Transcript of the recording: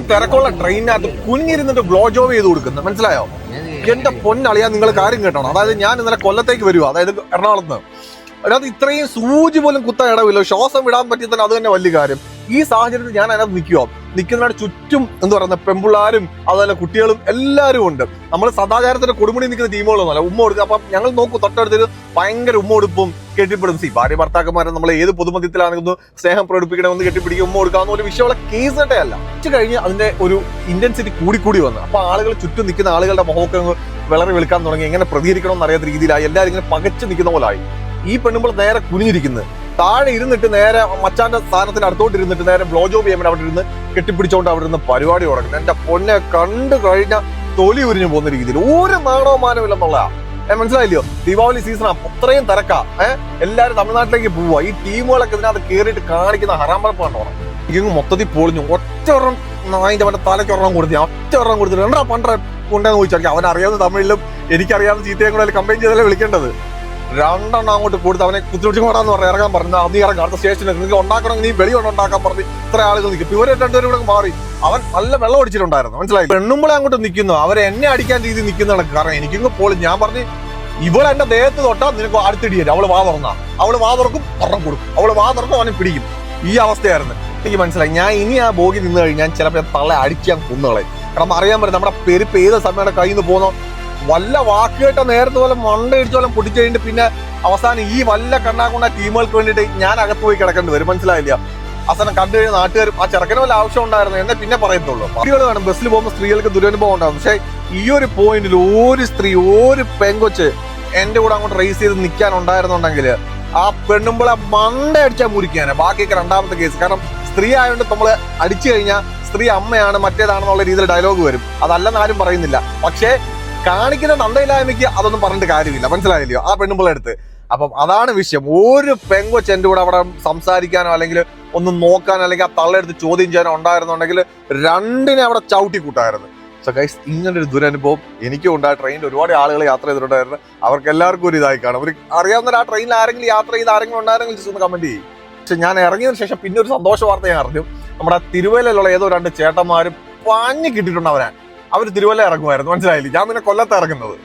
ഇത്രയും തിരക്കുള്ള ട്രെയിനിനകത്ത് കുനിഞ്ഞിരുന്നിട്ട് blow job ചെയ്ത് കൊടുക്കുന്നത് മനസ്സിലായോ? എന്റെ പൊന്നളിയാ നിങ്ങൾ കാര്യം കേട്ടോ അതായത് ഞാൻ ഇന്നലെ കൊല്ലത്തേക്ക് വരുവാ. അതായത് എറണാകുളത്ത്. അതിനകത്ത് ഇത്രയും സൂചി പോലും കുത്ത ഇടവില്ല. ശ്വാസം വിടാൻ തന്നെ അത് തന്നെ വലിയ കാര്യം. ഈ സാഹചര്യത്തിൽ ഞാൻ അതിനകത്ത് നിൽക്കുക നിൽക്കുന്നതിനോട് ചുറ്റും എന്ന് പറയുന്ന പെമ്പിള്ളാരും അതുപോലെ കുട്ടികളും എല്ലാവരും ഉണ്ട്. നമ്മൾ സദാചാരത്തിന്റെ കൊടുമുടി നിൽക്കുന്ന ടീമുകളൊന്നുമല്ല ഉമ്മ കൊടുക്കുക അപ്പം ഞങ്ങൾ നോക്കും തൊട്ടടുത്തൊരു ഭയങ്കര ഉമ്മ കൊടുപ്പും കെട്ടിപ്പിടും. സി ഭാര്യ ഭർത്താക്കന്മാരെ നമ്മൾ ഏത് പൊതുമധ്യത്തിലാണെന്ന് സ്നേഹം പ്രകടിപ്പിക്കണമെന്ന് കെട്ടിപ്പിടിക്കുമ്പോൾ ഉമ്മ കൊടുക്കാവുന്ന ഒരു വിഷയമുള്ള കേസ് അല്ല ഉച്ച കഴിഞ്ഞ് അതിന്റെ ഒരു ഇന്റൻസിറ്റി കൂടിക്കൂടി വന്നു. അപ്പൊ ആളുകൾ ചുറ്റും നിൽക്കുന്ന ആളുകളുടെ മുഖമൊക്കെ വിളറി വിളിക്കാൻ തുടങ്ങി. എങ്ങനെ പ്രതികരിക്കണം എന്നറിയാത്ത രീതിയിലായി. എല്ലാവരും ഇങ്ങനെ പകച്ചു നിൽക്കുന്ന പോലായി ഈ പെണ്ണുമ്പോൾ നേരെ കുനിഞ്ഞിരിക്കുന്നത് താഴെ ഇരുന്നിട്ട് നേരെ മച്ചാന്റെ സ്ഥാനത്തിന് അടുത്തോട്ട് ഇരുന്നിട്ട് നേരെ ബ്ലോ ജോബ് ചെയ്യാൻ അവിടെ ഇരുന്ന് കെട്ടിപ്പിടിച്ചോണ്ട് അവിടെ ഇരുന്ന് പരിപാടി തുടങ്ങുന്നത് എന്റെ പൊന്നെ കണ്ടു കഴിഞ്ഞ തൊലി ഉരിഞ്ഞു പോകുന്ന രീതിയിൽ. ഒരു നാണവമാനം ഇല്ലെന്നുള്ളതാ ഏ മനസ്സിലായില്ലയോ? ദീപാവലി സീസൺ അത്രയും തിരക്കാ. ഏഹ് എല്ലാരും തമിഴ്നാട്ടിലേക്ക് പോവാ ഈ ടീമുകളൊക്കെ ഇതിനകത്ത് കയറിയിട്ട് കാണിക്കുന്ന ഹറാമ്പറപ്പ് കണ്ടോണം ഇങ്ങ് മൊത്തത്തിൽ പൊളിഞ്ഞു. ഒറ്റ ഒരെണ്ണം നായിന്റെ അവന്റെ തലയ്ക്ക് ഒരെണ്ണം കൊടുത്തി ഒറ്റ ഒരെണ്ണം കൊടുത്തിട്ട് രണ്ടാ പണ്ട കൊണ്ടെന്ന് ചോദിച്ചാൽ അവൻ അറിയാവുന്ന തമിഴിലും എനിക്കറിയാവുന്ന ചീത്തയും കൂടെ കമ്പയിൻ ചെയ്തല്ലേ വിളിക്കേണ്ടത്. രണ്ടെണ്ണം അങ്ങോട്ട് കൊടുത്ത് അവനെ കുത്തിരിച്ചു കൊണ്ടാന്ന് പറഞ്ഞ് ഇറങ്ങാൻ പറഞ്ഞു. അത് ഇറങ്ങാം അടുത്ത സ്റ്റേഷനിൽ നിങ്ങൾക്ക് ഉണ്ടാക്കണമെങ്കിൽ നീ വെളി കൊണ്ട് ഉണ്ടാക്കാൻ പറഞ്ഞ് ഇത്ര ആളുകൾ നിൽക്കും. ഇവരെ രണ്ടുപേരും കൂടെ മാറി. അവൻ നല്ല വെള്ളം ഒടിച്ചിട്ടുണ്ടായിരുന്നു. മനസ്സിലായി പെണ്ണുമ്പളെ അങ്ങോട്ട് നിൽക്കുന്നു. അവരെ എന്നെ അടിക്കാൻ രീതി നിൽക്കുന്ന കണക്ക് കാരണം എനിക്കിങ്ങ് പോളി. ഞാൻ പറഞ്ഞു ഇവൾ എന്റെ ദേഹത്ത് തൊട്ടാ നിനക്ക് അടുത്തിടിയല്ല അവൾ വാ തുറന്നാ. അവൾ വാ തുറക്കും പറഞ്ഞു കൊടുക്കും. അവൾ വാ തുറക്കും അവനെ പിടിക്കും. ഈ അവസ്ഥയായിരുന്നു. എനിക്ക് മനസ്സിലായി. ഞാൻ ഇനി ആ ബോഗി നിന്ന് കഴിഞ്ഞാൽ ചിലപ്പോൾ തള്ള അടിക്കാൻ കുന്നുകളെ കാരണം അറിയാൻ പറ്റും നമ്മുടെ പെരുപ്പ് ഏത് സമയത്ത് കയ്യിൽ നിന്ന് പോകുന്നോ വല്ല വാക്കുകേട്ട നേരത്തെ പോലെ മണ്ട ഇടിച്ച പോലെ പൊട്ടിച്ചു കഴിഞ്ഞിട്ട് പിന്നെ അവസാനം ഈ വല്ല കണ്ണാക്കുന്ന ടീമുകൾക്ക് വേണ്ടിയിട്ട് ഞാൻ അകത്ത് പോയി കിടക്കേണ്ടി വരും. മനസ്സിലായില്ല. അവസാനം കണ്ടു കഴിഞ്ഞ നാട്ടുകാരും ആ ചെറുക്കന് വല്ല ആവശ്യം ഉണ്ടായിരുന്നു? എന്നെ പിന്നെ പറയത്തുള്ളൂ. സ്ത്രീകൾ കാണും ബസ്സിൽ പോകുമ്പോൾ സ്ത്രീകൾക്ക് ദുരനുഭവം ഉണ്ടാകും. പക്ഷേ ഈ ഒരു പോയിന്റിൽ ഒരു സ്ത്രീ ഒരു പെങ്കൊച്ച് എന്റെ കൂടെ അങ്ങോട്ട് റേസ് ചെയ്ത് നിൽക്കാൻ ഉണ്ടായിരുന്നുണ്ടെങ്കിൽ ആ പെണ്ണുമ്പളെ മണ്ട അടിച്ചാൽ മുറിക്കാനെ. ബാക്കിയൊക്കെ രണ്ടാമത്തെ കേസ് കാരണം സ്ത്രീ ആയതുകൊണ്ട് നമ്മൾ അടിച്ചു കഴിഞ്ഞാൽ സ്ത്രീ അമ്മയാണ് മറ്റേതാണെന്നുള്ള രീതിയിൽ ഡയലോഗ് വരും. അതല്ലെന്ന് ആരും പറയുന്നില്ല. പക്ഷേ കാണിക്കുന്ന തന്തയില്ലായ്മയ്ക്ക് അതൊന്നും പറഞ്ഞിട്ട് കാര്യമില്ല. മനസ്സിലായില്ലയോ ആ പെണ്ണുമ്പിള്ള അടുത്ത്. അപ്പം അതാണ് വിഷയം. ഒരു പെങ്കൊച്ച് എന്റെ കൂടെ അവിടെ സംസാരിക്കാനോ അല്ലെങ്കിൽ ഒന്ന് നോക്കാനോ അല്ലെങ്കിൽ ആ തള്ളെടുത്ത് ചോദ്യം ചെയ്യാനോ ഉണ്ടായിരുന്നുണ്ടെങ്കിൽ രണ്ടിനെ അവിടെ ചവിട്ടി കൂട്ടായിരുന്നു. സോ ഗൈസ് ഇങ്ങനെ ഒരു ദുരനുഭവം എനിക്കും ഉണ്ട്. ആ ട്രെയിനിൽ ഒരുപാട് ആളുകൾ യാത്ര ചെയ്തിട്ടുണ്ടായിരുന്നു. അവർക്ക് എല്ലാവർക്കും ഒരു ഇതായി കാണും. ഒരു അറിയാവുന്ന ആ ട്രെയിനിൽ ആരെങ്കിലും യാത്ര ചെയ്ത് ആരെങ്കിലും ഉണ്ടായിരുന്നെങ്കിൽ ഒന്ന് കമന്റ് ചെയ്യും. പക്ഷെ ഞാൻ ഇറങ്ങിയതിനു ശേഷം പിന്നെ ഒരു സന്തോഷ വാർത്ത ഞാൻ അറിഞ്ഞു. നമ്മുടെ തിരുവല്ലയിലുള്ള ഏതോ രണ്ട് ചേട്ടന്മാരും പാഞ്ഞു കിട്ടിയിട്ടുണ്ട് അവരാൻ അവർ തിരുവല്ല ഇറങ്ങുമായിരുന്നു. മനസ്സിലായില്ലേ? ഞാൻ പിന്നെ കൊല്ലത്ത് ഇറങ്ങുന്നത്.